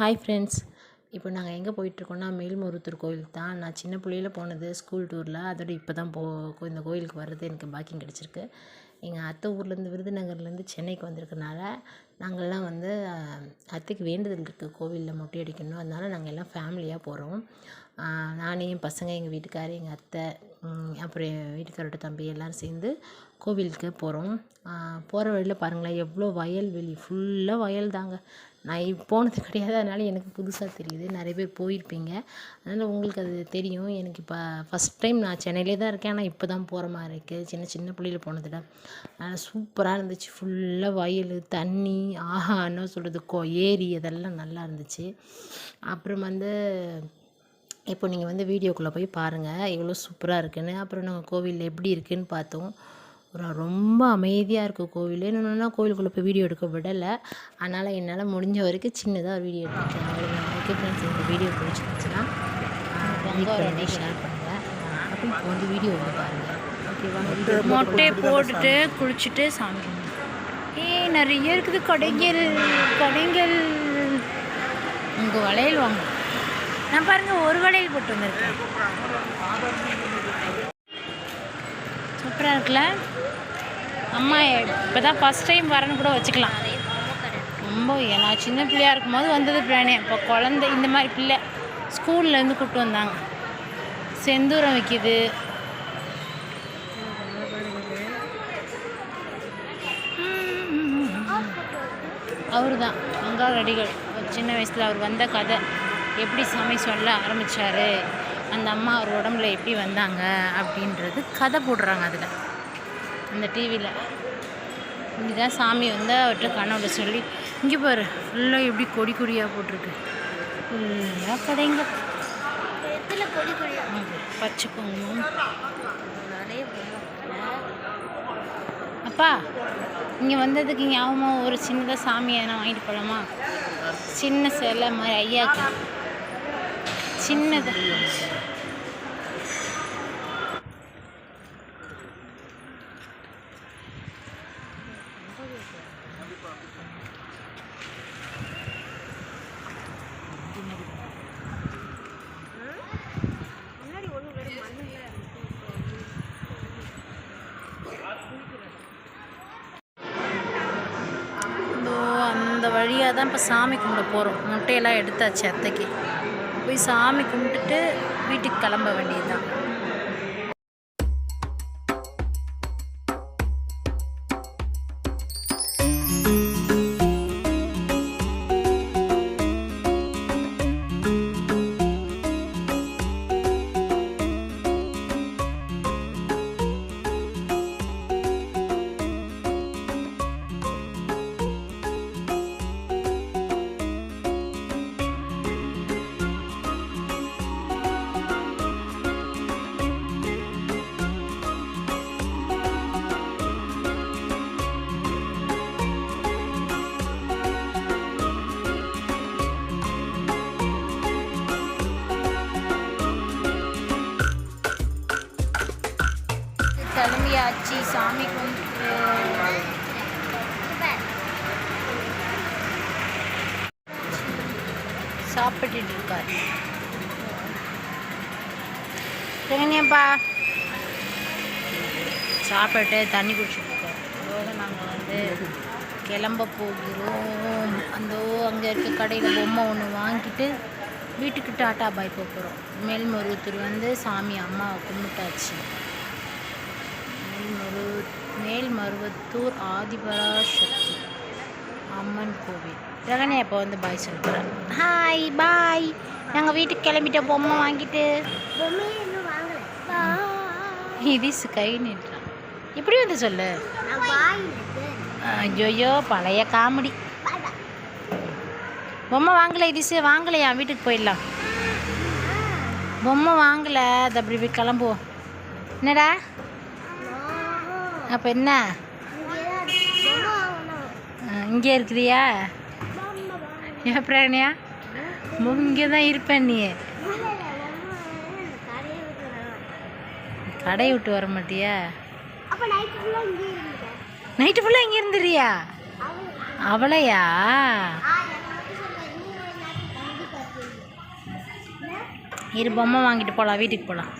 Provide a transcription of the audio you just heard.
Hi friends இப்போ நாங்கள் எங்கே போயிட்டுருக்கோம்னா மேல்முருத்தூர் கோயில் தான். நான் சின்ன பிள்ளையில போனது ஸ்கூல் டூரில் அதோட இப்போ தான் போ இந்த கோயிலுக்கு வர்றது எனக்கு பாக்கியம் கிடச்சிருக்கு. எங்கள் அத்தை ஊர்லேருந்து விருதுநகர்லேருந்து சென்னைக்கு வந்திருக்கனால நாங்கள்லாம் வந்து அத்தைக்கு வேண்டுதல் இருக்குது கோவிலில் மொட்டை அடிக்கணும். அதனால நாங்கள் எல்லாம் ஃபேமிலியாக போகிறோம் நான் என் பசங்க எங்கள் வீட்டுக்காரர் எங்கள் அத்தை அப்புறம் என் வீட்டுக்காரோட தம்பி எல்லோரும் சேர்ந்து கோவிலுக்கு போகிறோம் போகிற வழியில் பாருங்களேன் எவ்வளோ வயல்வெளி ஃபுல்லாக வயல் தாங்க நான் போனது கிடையாது. அதனால் எனக்கு புதுசாக தெரியுது. நிறைய பேர் போயிருப்பீங்க. அதனால் உங்களுக்கு அது தெரியும். எனக்கு இப்போ ஃபஸ்ட் டைம் நான் சென்னையிலே தான் இருக்கேன். ஆனால் இப்போ தான் போகிற மாதிரி இருக்குது சின்ன சின்ன பிள்ளையில் போனதில். அதனால் சூப்பராக இருந்துச்சு. ஃபுல்லாக வயல் தண்ணி ஆஹா என்ன சொல்கிறது கோ ஏரி அதெல்லாம் நல்லா இருந்துச்சு. அப்புறம் வந்து இப்போ நீங்கள் வந்து வீடியோக்குள்ளே போய் பாருங்கள் எவ்வளோ சூப்பராக இருக்குன்னு. அப்புறம் நாங்கள் கோவில் எப்படி இருக்குன்னு பார்த்தோம். ஒரு ரொம்ப அமைதியாக இருக்குது கோவில். என்னென்னா கோவிலுக்குள்ளே போய் வீடியோ எடுக்க விடலை. அதனால் என்னால் முடிஞ்ச வரைக்கும் சின்னதாக ஒரு வீடியோ எடுத்துட்டேன் அவ்வளோதான் ஓகே ஃப்ரெண்ட்ஸ் இந்த வீடியோ பிடிச்சிருந்துச்சுன்னா ஷேர் பண்ணுங்கள் அப்போ இப்போ வந்து வீடியோ வந்து பாருங்கள் ஓகேவா மொட்டையை போட்டுட்டு குளிச்சுட்டு சாமி. ஏய் நிறைய இருக்குது கடைகள் கடைகள். உங்கள் வளையல் வாங்க. நான் பாருங்க ஒரு வளையல் போட்டு வந்திருக்கேன். சூப்பராக இருக்குல்ல? அம்மா இப்போ தான் ஃபஸ்ட் டைம் வரேன்னு கூட வச்சுக்கலாம். ரொம்ப நான் சின்ன பிள்ளையா இருக்கும்போது வந்தது பிளானே இப்போ குழந்தை இந்த மாதிரி பிள்ளை ஸ்கூல்லேருந்து கூப்பிட்டு வந்தாங்க. செந்தூரம் விற்கிது அவர் தான் அங்கா அடிகள் சின்ன வயசில் அவர் வந்த கதை. எப்படி சாமி சொல்ல ஆரம்பித்தார் அந்த அம்மா அவர் உடம்புல எப்படி வந்தாங்க? அப்படின்றது கதை போடுறாங்க அதில். அந்த டிவியில் இங்கேதான் சாமி வந்து அவர்கிட்ட கனவுல சொல்லி இங்கே பாரு ஃபுல்லாக எப்படி கொடி கொடியாக போட்டிருக்கு. ஃபுல்லாக கடைங்க. பச்சை குங்குமம். அப்பா இங்கே வந்ததுக்கு ஞாபகமாக ஒரு சின்னதாக சாமி எதனா வாங்கிட்டு போகலாமா சின்ன சிலை மாதிரி ஐயாக்கு. சின்னது. அந்த வழியாக தான் இப்போ சாமி கும்பிட போகிறோம் முட்டையெல்லாம் எடுத்தாச்சு அத்தைக்கு. போய் சாமி கும்பிட்டுட்டு வீட்டுக்கு கிளம்ப வேண்டியதுதான். ஆச்சு சாமி கும்பிட்டு. சாப்பிட்டுட்டு இருக்காரு. சரிங்கப்பா சாப்பிட்டு தண்ணி குடிச்சிட்டு இருக்காரு. நாங்கள் வந்து கிளம்ப போகிறோம். அந்த அங்கே இருக்க கடையில் பொம்மை ஒன்று வாங்கிட்டு வீட்டுக்கு டாட்டா பாய் போகிறோம் மேல்மருவத்தூர் வந்து சாமி அம்மாவை கும்பிட்டாச்சு. மேல்மரு மேல்மருவத்தூர் ஆதிபராசக்தி அம்மன் கோவில். ஜெகனே இப்போ வந்து பாய் சொல்லுறேன் ஹாய் பாய் நாங்கள் வீட்டுக்கு கிளம்பிட்டோம். பொம்மை வாங்கிட்டு. இது கை நின்றான் இப்படி வந்து சொல்லு. ஐயோயோ பழைய காமெடி. பொம்மை வாங்கலை இதுசு வாங்கலையா? வீட்டுக்கு போயிடலாம். பொம்மை வாங்கலை. அது அப்படி கிளம்புவோம். என்னடா? அப்போ என்ன? இங்கே இருக்கிறியா? ஏன் பிராணியா? இங்கே தான் இருப்பேன் நீ. கடையை விட்டு வர மாட்டியா? நைட்டு ஃபுல்லாக இங்கே இருந்துறியா? அவளையா? இரு பொம்மை வாங்கிட்டு போகலாம் வீட்டுக்கு போகலாம்